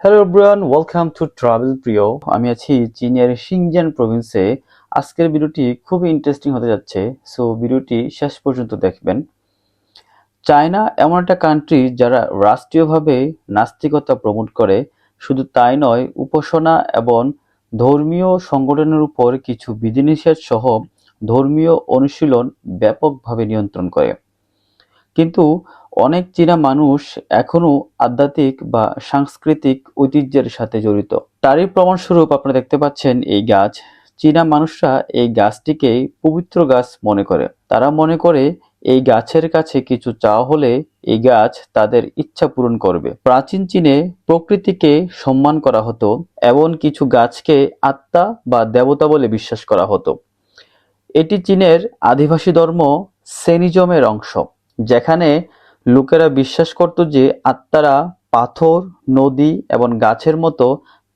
Hello everyone welcome to travel প্রিয় আমি আছি চীনের সিংজিয়ান প্রভিন্সে আজকের ভিডিওটি খুবই ইন্টারেস্টিং হতে যাচ্ছে সো ভিডিওটি শেষ পর্যন্ত দেখবেন। চায়না এমন একটা কান্ট্রি যারা রাষ্ট্রীয়ভাবে নাস্তিকতা প্রমোট করে, শুধু তাই নয়, উপাসনা এবং ধর্মীয় সংগঠনের উপর কিছু বিধিনিষেধ সহ ধর্মীয় অনুশীলন ব্যাপকভাবে নিয়ন্ত্রণ করে। কিন্তু অনেক চীনা মানুষ এখনও আধ্যাত্মিক বা সাংস্কৃতিক ঐতিহ্যের সাথে জড়িত। তারই প্রমাণস্বরূপ আপনারা দেখতে পাচ্ছেন এই গাছ। চীনা মানুষরা এই গাছটিকে পবিত্র গাছ মনে করে। তারা মনে করে এই গাছের কাছে কিছু চাওয়া হলে এই গাছ তাদের ইচ্ছা পূরণ করবে। প্রাচীন চীনে প্রকৃতিকে সম্মান করা হতো, এমন কিছু গাছকে আত্মা বা দেবতা বলে বিশ্বাস করা হতো। এটি চীনের আদিবাসী ধর্ম সেনিজমের অংশ, যেখানে লোকেরা বিশ্বাস করত যে আত্মারা পাথর, নদী এবং গাছের মতো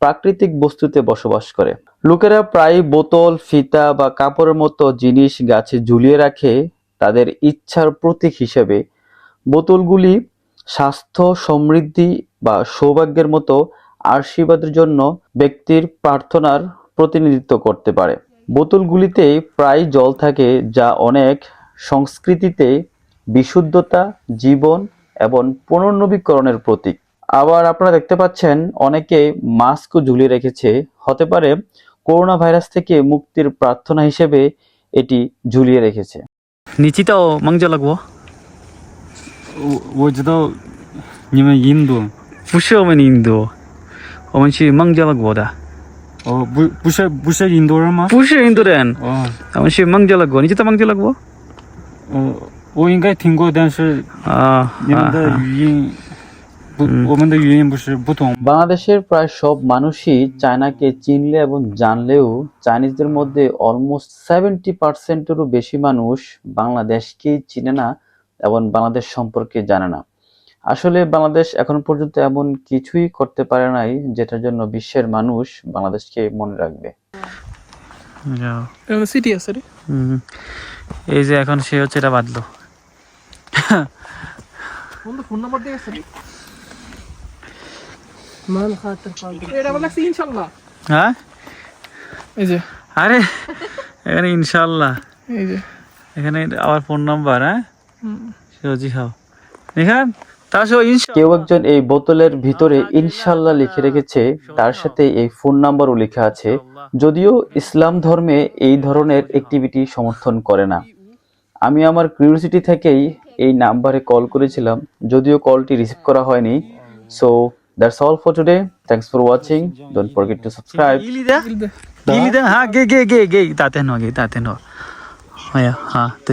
প্রাকৃতিক বস্তুতে বসবাস করে। লোকেরা প্রায় বোতল, ফিতা বা কাপড়ের মতো জিনিস গাছে ঝুলিয়ে রাখে তাদের ইচ্ছার প্রতীক হিসেবে। বোতলগুলি স্বাস্থ্য, সমৃদ্ধি বা সৌভাগ্যের মতো আশীর্বাদের জন্য ব্যক্তির প্রার্থনার প্রতিনিধিত্ব করতে পারে। বোতলগুলিতে প্রায় জল থাকে যা অনেক সংস্কৃতিতে বিশুদ্ধতা জীবন এবং পুনর্নবীকরণের প্রতীক। আবার আপনারা দেখতে পাচ্ছেন অনেকে মাস্কও ঝুলিয়ে রেখেছে। হতে পারে করোনা ভাইরাস থেকে মুক্তির প্রার্থনা হিসেবে এটি ঝুলিয়ে রেখেছে। নিচিতাও মাংজা লাগবো? ওজদাও নিমে ইন্দু। বুসে ওমেন ইন্দু। ও মানে মাংজ লাগবো দা ও পুষে পুষে ইন্দুরের মা? পুষে ইন্দুরেন। ওমেন সি মাংজ লাগবো। নিচিতা মাংজ লাগবো? ও 的，哦，不不是不是印度人吗？不是印度人，哦我们是孟加拉国。你知道孟加拉国？哦，我应该听过，但是啊你们的啊语音不，嗯我们的语音不是不同。 বাংলাদেশের প্রায় সব মানুষই চায়নাকে চিনলে এবং জানলেও চাইনিজদের মধ্যে অলমোস্ট সেভেন্টি পার্সেন্টেরও বেশি মানুষ বাংলাদেশকেই চিনে না এবং বাংলাদেশ সম্পর্কে জানে না আসলে বাংলাদেশ এখন পর্যন্ত এমন কিছুই করতে পারে নাই যেটার জন্য বিশ্বের মানুষ বাংলাদেশকে মনে রাখবে যাও। এখানে সিটি আছে রে হুম। এই যে এখন সে হচ্ছে এটা বাঁধলো বন্ধু ফোন নাম্বার দিয়ে গেছে। মান খাতার পাগল এটা বলে লাগছে ইনশাআল্লাহ হ্যাঁ? এই যে। আরে এখানে ইনশাল্লাহ। এই যে। এখানে আবার ফোন নাম্বার হ্যাঁ? সজি খাও। দেখান তা সো কেউ একজন এই বোতলের ভিতরে ইনশাল্লাহ লিখে রেখেছে তার সাথে এই ফোন নাম্বারও লেখা আছে যদিও ইসলাম ধর্মে এই ধরনের অ্যাক্টিভিটি সমর্থন করে না। আমি আমার কিউরিয়াসিটি থেকেই এই নাম্বারে কল করেছিলাম যদিও কলটি রিসিভ করা হয়নি। So that's all for today thanks for watching don't forget to subscribe হ্যাঁ গে গে গে গে তাতে ন গে তাতে ন হ্যাঁ হ্যাঁ তো